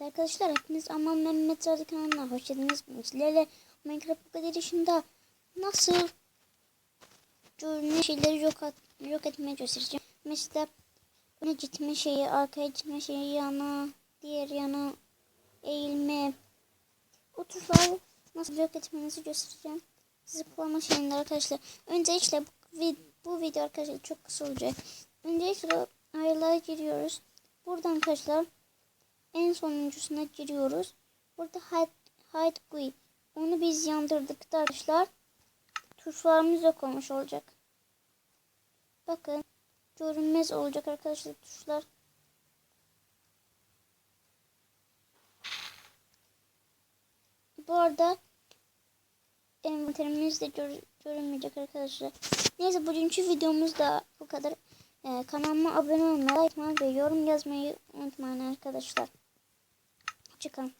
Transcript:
Arkadaşlar hepiniz Aman Mehmet Radyo kanalına hoş geldiniz. Sizlerle Minecraft kadar yaşında nasıl görünen şeyleri yok, at, yok etmeye göstereceğim. Mesela öne gitme şeyi, arkaya gitme şeyi, yana, diğer yana, eğilme. O nasıl yok etmenizi göstereceğim. Zıplama şeyinde arkadaşlar. Öncelikle bu, bu video arkadaşlar çok kısa olacak. Öncelikle ayarlara giriyoruz. Buradan arkadaşlar en sonuncusuna giriyoruz. Burada hide, GUI. Onu biz yandırdık da arkadaşlar. Tuşlarımız yok olmuş olacak. Bakın. Görünmez olacak arkadaşlar tuşlar. Bu arada envanterimiz de gör, görünmeyecek arkadaşlar. Neyse bugünkü videomuz da bu kadar. Ee, kanalıma abone olmayı, like ve yorum yazmayı unutmayın arkadaşlar. Hoşçakalın.